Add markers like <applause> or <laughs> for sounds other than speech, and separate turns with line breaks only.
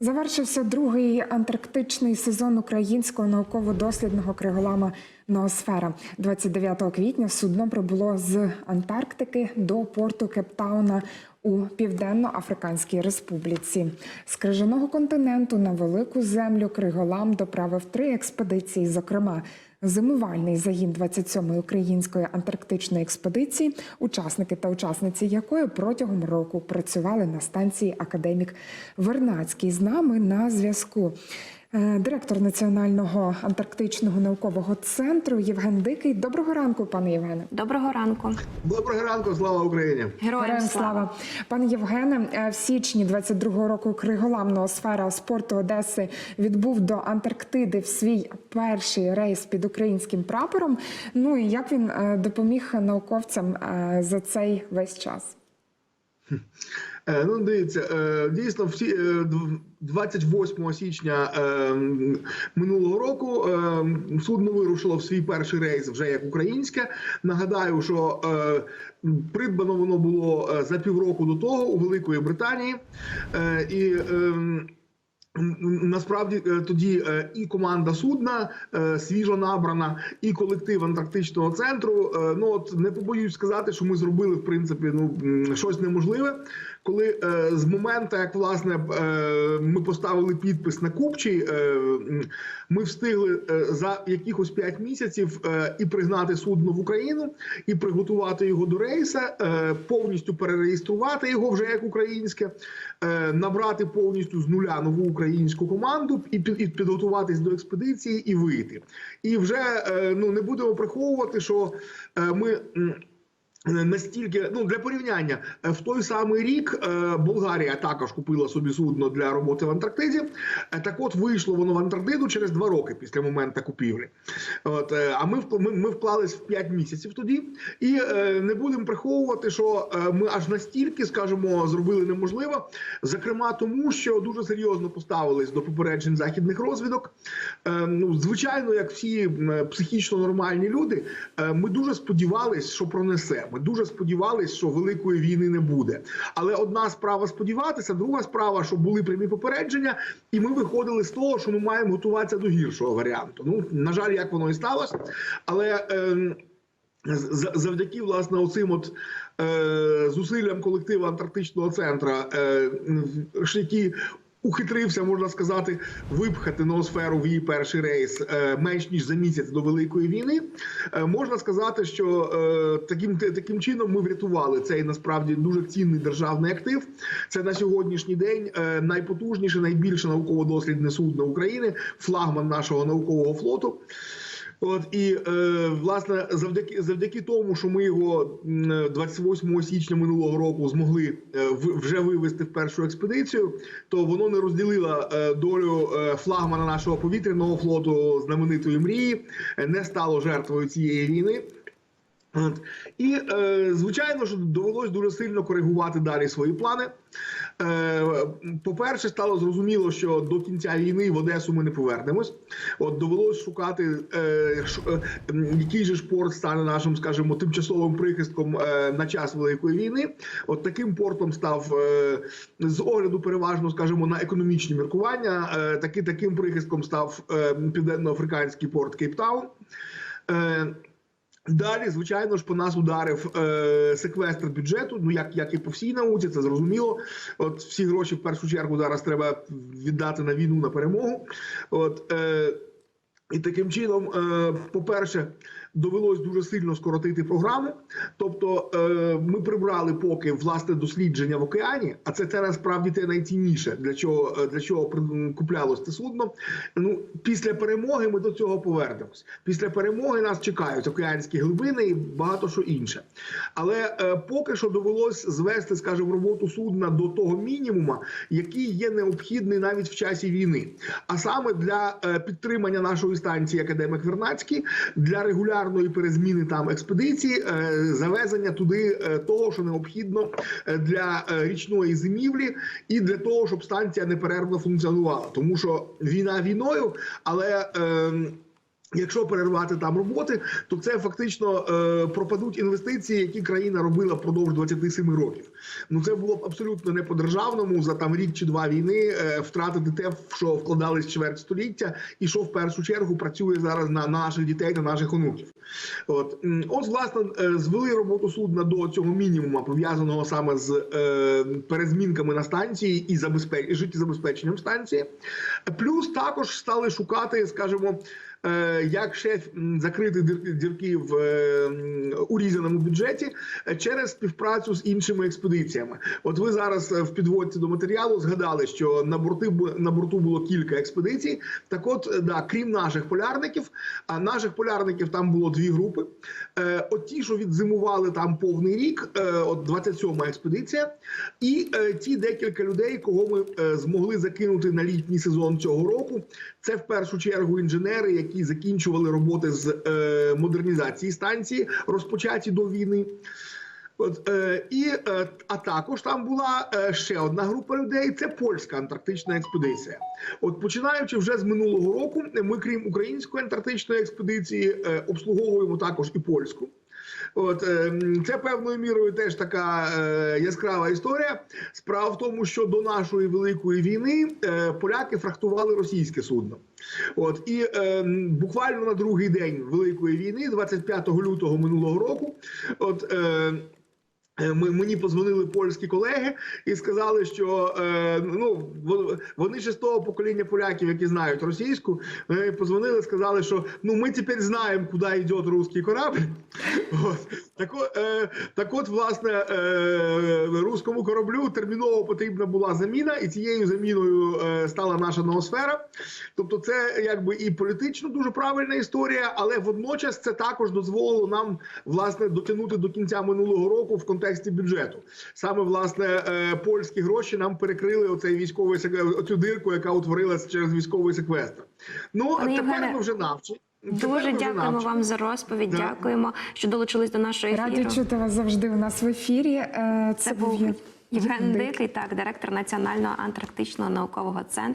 Завершився другий антарктичний сезон українського науково-дослідного криголама Ноосфера. 29 квітня судно прибуло з Антарктики до порту Кептауна у Південно-Африканській Республіці. З крижаного континенту на велику землю Криголам доправив три експедиції, зокрема. Зимувальний загін 27-ї української антарктичної експедиції, учасники та учасниці якої протягом року працювали на станції Академік Вернацький. З нами на зв'язку директор Національного антарктичного наукового центру Євген Дикий. Доброго ранку, пане Євгене.
Доброго ранку.
Доброго ранку, слава Україні!
Героям слава.
Пане Євгене, е, в січні 22-го року криголамного сфера спорту Одеси відбув до Антарктиди в свій перший рейс під українським прапором. Ну і як він е, допоміг науковцям е, за цей весь час?
Е, Ну, дивіться, е, дійсно, всі е, дв- 28 січня е, минулого року судно вирушило в свій перший рейс вже як українське. Нагадаю, що придбано воно було за півроку до того у Великої Британії. І ем, Насправді е, тоді е, і команда судна е, свіжо набрана, і колектив антарктичного центру. Ну от не побоюсь сказати, що ми зробили в принципі ну щось неможливе. Коли з моменту, як власне ми поставили підпис на купчі, ми встигли за якихось 5 місяців і пригнати судно в Україну, і приготувати його до рейса, повністю перереєструвати його вже як українське, набрати повністю з нуля нову українську команду і під- підготуватись до експедиції і вийти. І вже е, ну не будемо приховувати, що е, ми. М, Настільки ну для порівняння е, в той самий рік е, Болгарія також купила собі судно для роботи в Антарктиді. Е, Так, от вийшло воно в Антарктиду через два роки після моменту купівлі. От е, а ми ми, ми вклались в 5 місяців тоді, і е, не будемо приховувати, що е, ми аж настільки, скажімо, зробили неможливо. Зокрема, тому що дуже серйозно поставились до попереджень західних розвідок. Е, ну, звичайно, як всі психічно нормальні люди, е, ми дуже сподівались, що пронесе. Ми дуже сподівались, що великої війни не буде. Але одна справа сподіватися, друга справа, що були прямі попередження, і ми виходили з того, що ми маємо готуватися до гіршого варіанту. Ну на жаль, як воно і сталося, але. з- завдяки власне оцим от е, зусиллям колективу антарктичного центру, е, які ухитрився, можна сказати, випхати ноосферу в її перший рейс е, менш ніж за місяць до великої війни. Е, можна сказати, що е, таким таким чином ми врятували цей насправді дуже цінний державний актив. Це на сьогоднішній день найпотужніше, найбільше науково-дослідне судно України, флагман нашого наукового флоту. От і е, власне, завдяки завдяки тому, що ми його м, 28 січня минулого року змогли е, вже вивести в першу експедицію, то воно не розділило е, долю е, флагмана нашого повітряного флоту знаменитої мрії, е, не стало жертвою цієї війни. От. І е, звичайно ж довелось дуже сильно коригувати далі свої плани. Е, по-перше, стало зрозуміло, що до кінця війни в Одесу ми не повернемось. От довелось шукати, е, е, який же ж порт стане нашим, скажімо, тимчасовим прихистком на час великої війни. От таким портом став з огляду переважно, скажімо, на економічні міркування. Таки таким прихистком став південно-африканський порт Кейптаун. Далі, звичайно ж, по нас ударив е, секвестр бюджету. Ну як, як і по всій науці, це зрозуміло. От всі гроші в першу чергу зараз треба віддати на війну на перемогу. От е, і таким чином, е, по-перше, довелось дуже сильно скоротити програму. Тобто, е, ми прибрали поки власне дослідження в океані, а це, це насправді те найцінніше, для чого е, для чого куплялось це судно. Ну після перемоги ми до цього повернемось. Після перемоги нас чекають океанські глибини і багато що інше. Але е, поки що довелось звести, скажімо, роботу судна до того мінімума, який є необхідний навіть в часі війни. А саме для підтримання нашої станції Академик Вернацький, для регулярної перезміни там експедиції, е, завезення туди е, того, що необхідно е, для річної зимівлі, і для того, щоб станція неперервно функціонувала, тому що війна війною, але. Якщо перервати там роботи, то це фактично е, пропадуть інвестиції, які країна робила впродовж 27 років. Ну це було б абсолютно не по-державному за там рік чи два війни е, втратити те, в що вкладались чверть століття, і що в першу чергу працює зараз на, на наших дітей, на наших онуків. От от власне е, звели роботу судна до цього мінімуму, пов'язаного саме з е, перезмінками на станції і забезпеч... життєзабезпеченням станції. Плюс також стали шукати, скажімо. Е, Як ще закрити дірки в е, урізаному бюджеті е, через співпрацю з іншими експедиціями? От ви зараз в підводці до матеріалу згадали, що на борти на борту було кілька експедицій. Так, от да, крім наших полярників, а наших полярників там було дві групи. От ті, що відзимували там повний рік, от 27-ма експедиція, і ті декілька людей, кого ми змогли закинути на літній сезон цього року. Це в першу чергу інженери, які закінчували роботи з е, модернізації станції, розпочаті до війни. От, е, і, е, а також там була е, ще одна група людей. Це польська антарктична експедиція. От починаючи вже з минулого року, ми, крім української антарктичної експедиції, е, обслуговуємо також і польську. От е, це певною мірою теж така е, яскрава історія. Справа в тому, що до нашої великої війни е, поляки фрахтували російське судно. От і е, буквально на другий день великої війни, 25 лютого минулого року, от. Е, мені позвонили польські колеги і сказали, що е, ну во- вони ще з того покоління поляків, які знають російську. Позвонили, сказали, що ну ми тепер знаємо, куди йде русський корабль. <laughs> От. Так, от, е, так от, власне, е, руському кораблю терміново потрібна була заміна, і цією заміною е, стала наша ноосфера. Тобто, це якби і політично дуже правильна історія, але водночас це також дозволило нам власне дотягнути до кінця минулого року в контексті бюджету. Саме власне е, польські гроші нам перекрили оцей військовий оцю дирку, яка утворилася через військовий секвестр. Ну а тепер
Євгене,
ми вже навчені.
Дуже
вже
дякуємо вам за розповідь.
Да.
Дякуємо, що долучились до ефіру.
Раді чути вас завжди у нас в ефірі. Е,
Це був Євген
Дик.
Дикий, так, директор Національного антарктичного наукового центру.